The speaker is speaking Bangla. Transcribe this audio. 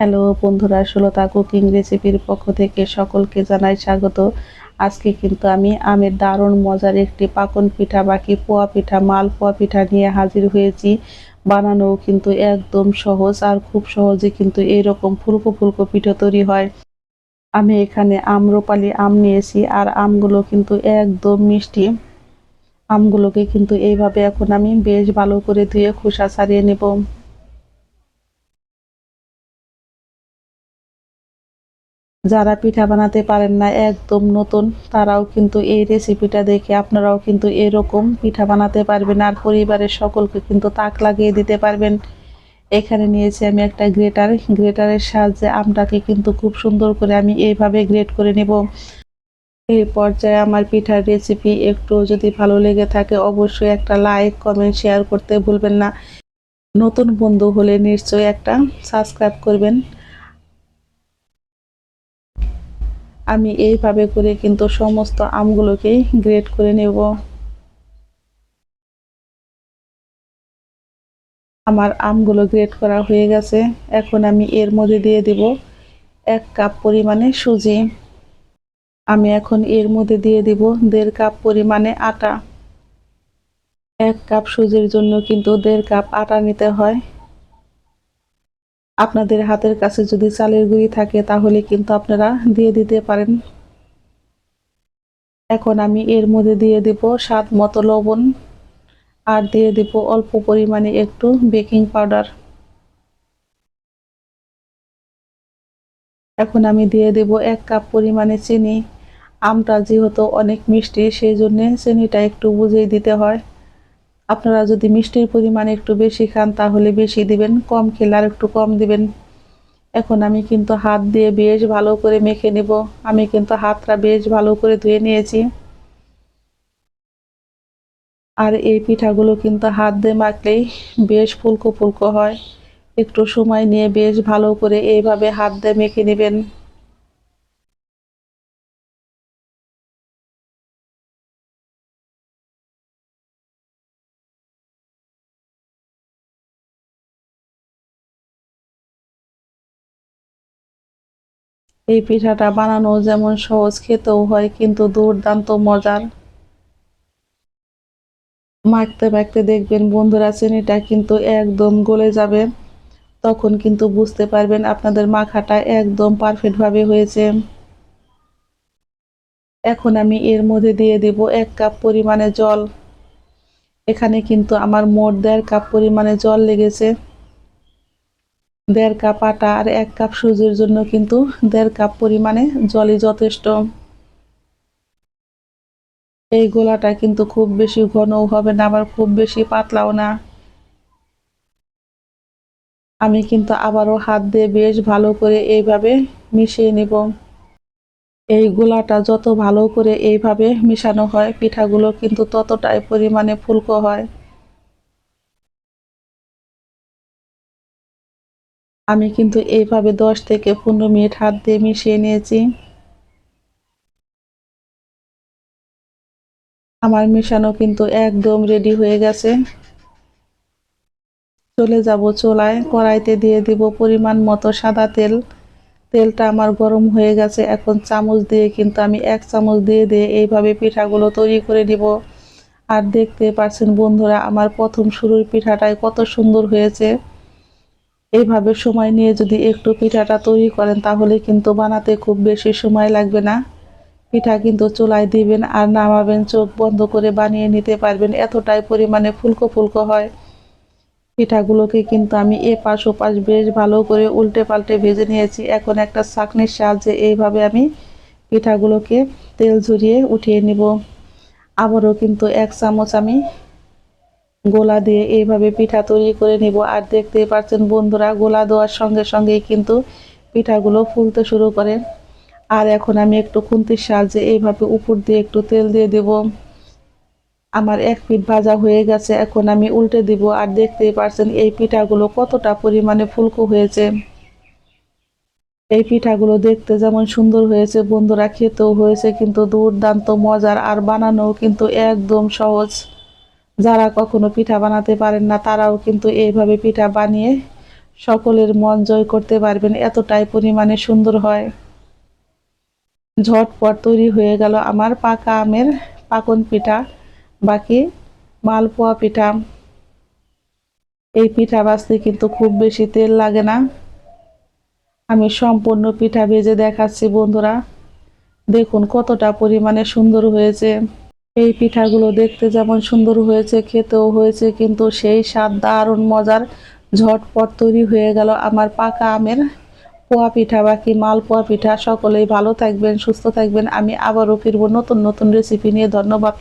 হ্যালো বন্ধুরা ষোলতা কুকিং রেসিপির পক্ষ থেকে সকলকে জানাই স্বাগত। আজকে কিন্তু আমি আমের দারুণ মজার একটি পাকন পিঠা, বাকি পোয়া পিঠা, মাল পোয়া পিঠা নিয়ে হাজির হয়েছি। বানানোও কিন্তু একদম সহজ আর খুব সহজে কিন্তু এইরকম ফুলকো ফুলকো পিঠা তৈরি হয়। আমি এখানে আম্রপালি আম নিয়েছি আর আমগুলো কিন্তু একদম মিষ্টি। আমগুলোকে কিন্তু এইভাবে এখন আমি বেশ ভালো করে ধুয়ে খোসা ছাড়িয়ে নেব। যারা পিঠা বানাতে পারেন না, একদম নতুন, তারাও কিন্তু এই রেসিপিটা দেখে আপনারাও কিন্তু এরকম পিঠা বানাতে পারবেন আর পরিবারের সকলকে কিন্তু তাক লাগিয়ে দিতে পারবেন। এখানে নিয়েছি আমি একটা গ্রেটার। গ্রেটারের সাহায্যে আমটাকে কিন্তু খুব সুন্দর করে আমি এইভাবে গ্রেট করে নেব। এই পর্যায়ে আমার পিঠার রেসিপি একটু যদি ভালো লেগে থাকে, অবশ্যই একটা লাইক কমেন্ট শেয়ার করতে ভুলবেন না। নতুন বন্ধু হলে নিশ্চয়ই একটা সাবস্ক্রাইব করবেন। আমি এইভাবে করে কিন্তু সমস্ত আমগুলোকেই গ্রেট করে নেব। আমার আমগুলো গ্রেট করা হয়ে গেছে। এখন আমি এর মধ্যে দিয়ে দিব এক কাপ পরিমাণে সুজি। আমি এখন এর মধ্যে দিয়ে দিব দেড় কাপ পরিমাণে আটা। এক কাপ সুজির জন্য কিন্তু দেড় কাপ আটা নিতে হয়। আপনাদের হাতের কাছে যদি চালের গুঁড়ি থাকে, তাহলে কিন্তু আপনারা দিয়ে দিতে পারেন। এখন আমি এর মধ্যে দিয়ে দেব স্বাদ মতো লবণ আর দিয়ে দেব অল্প পরিমাণে একটু বেকিং পাউডার। এখন আমি দিয়ে দেব এক কাপ পরিমাণে চিনি। আমটা যেহেতু অনেক মিষ্টি, সেই জন্যে চিনিটা একটু বুঝিয়ে দিতে হয়। আপনারা যদি মিষ্টির পরিমাণ একটু বেশি খান, তাহলে বেশি দিবেন, কম খেলে আর একটু কম দিবেন। এখন আমি কিন্তু হাত দিয়ে বেশ ভালো করে মেখে নেব। আমি কিন্তু হাতটা বেশ ভালো করে ধুয়ে নিয়েছি। আর এই পিঠাগুলো কিন্তু হাত দিয়ে মাখলেই বেশ ফুলকো ফুলকো হয়। একটু সময় নিয়ে বেশ ভালো করে এইভাবে হাত দিয়ে মেখে নেবেন। এই পিঠাটা বানানো যেমন সহজ, খেতেও হয়, কিন্তু দুর্দান্ত মজার মাখতে মাখতে দেখবেন বন্ধুরা, চিনিটা কিন্তু একদম গলে যাবে। তখন কিন্তু বুঝতে পারবেন আপনাদের মাখাটা একদম পারফেক্টভাবে হয়েছে। এখন আমি এর মধ্যে দিয়ে দেব এক কাপ পরিমাণে জল। এখানে কিন্তু আমার মোট দেড় কাপ পরিমাণে জল লেগেছে। দেড় কাপ আটা আর এক কাপ সুজির জন্য কিন্তু দেড় কাপ পরিমাণে জলই যথেষ্ট। এই গোলাটা কিন্তু খুব বেশি ঘনও হবে না, আবার খুব বেশি পাতলাও না। আমি কিন্তু আবারও হাত দিয়ে বেশ ভালো করে এইভাবে মিশিয়ে নেব। এই গোলাটা যত ভালো করে এইভাবে মিশানো হয়, পিঠাগুলো কিন্তু ততটাই পরিমাণে ফুলকো হয়। আমি কিন্তু এইভাবে দশ থেকে পনেরো মিনিট হাত দিয়ে মিশিয়ে নিয়েছি। আমার মেশানো কিন্তু একদম রেডি হয়ে গেছে। চলে যাব চোলায়। কড়াইতে দিয়ে দিব পরিমাণ মতো সাদা তেল। তেলটা আমার গরম হয়ে গেছে। এখন চামচ দিয়ে কিন্তু আমি এক চামচ দিয়ে দিয়ে এইভাবে পিঠাগুলো তৈরি করে দিব আর দেখতে পাচ্ছেন বন্ধুরা, আমার প্রথম শুরুর পিঠাটাই কত সুন্দর হয়েছে। এইভাবে সময় নিয়ে যদি একটু পিঠাটা তৈরি করেন, তাহলে কিন্তু বানাতে খুব বেশি সময় লাগবে না। পিঠা কিন্তু চুলায় দিবেন আর নামাবেন, চোখ বন্ধ করে বানিয়ে নিতে পারবেন। এতটাই পরিমাণে ফুলকো ফুলকো হয়। পিঠাগুলোকে কিন্তু আমি এ পাশ বেশ ভালো করে উল্টে পাল্টে ভেজে নিয়েছি। এখন একটা চাকনির সাহায্যে এইভাবে আমি পিঠাগুলোকে তেল ঝরিয়ে উঠিয়ে নিব। আবারও কিন্তু এক চামচ আমি গোলা দিয়ে এইভাবে পিঠা তৈরি করে নিব। আর দেখতে পাচ্ছেন বন্ধুরা, গোলা দেওয়ার সঙ্গে সঙ্গেই কিন্তু পিঠাগুলো ফুলতে শুরু করে। আর এখন আমি একটু খুন্তির সাহায্যে এইভাবে উপর দিয়ে একটু তেল দিয়ে দেব। আমার এক পিঠ ভাজা হয়ে গেছে, এখন আমি উল্টে দিব। আর দেখতেই পারছেন এই পিঠাগুলো কতটা পরিমাণে ফুলকো হয়েছে। এই পিঠাগুলো দেখতে যেমন সুন্দর হয়েছে, বন্ধুরা, খেতেও হয়েছে, কিন্তু দুর্দান্ত মজার আর বানানোও কিন্তু একদম সহজ। যারা কখনো পিঠা বানাতে পারেন না, তারাও কিন্তু এইভাবে পিঠা বানিয়ে সকলের মন জয় করতে পারবেন। এতটাই পরিমাণে সুন্দর হয়। ঝটপট তৈরি হয়ে গেল আমার পাকা আমের পাকন পিঠা, বাকি মালপোয়া পিঠা। এই পিঠা বাছতে কিন্তু খুব বেশি তেল লাগে না। আমি সম্পূর্ণ পিঠা ভেজে দেখাচ্ছি বন্ধুরা। দেখুন কতটা পরিমাণে সুন্দর হয়েছে। এই পিঠাগুলো দেখতে যেমন সুন্দর হয়েছে, খেতেও হয়েছে, কিন্তু সেই স্বাদ দারুণ মজার ঝটপট তৈরি হয়ে গেল আমার পাকা আমের পোয়া পিঠা। বাকি মাল পোয়া পিঠা সকলেই ভালো থাকবেন, সুস্থ থাকবেন। আমি আবারও ফিরবো নতুন নতুন রেসিপি নিয়ে। ধন্যবাদ।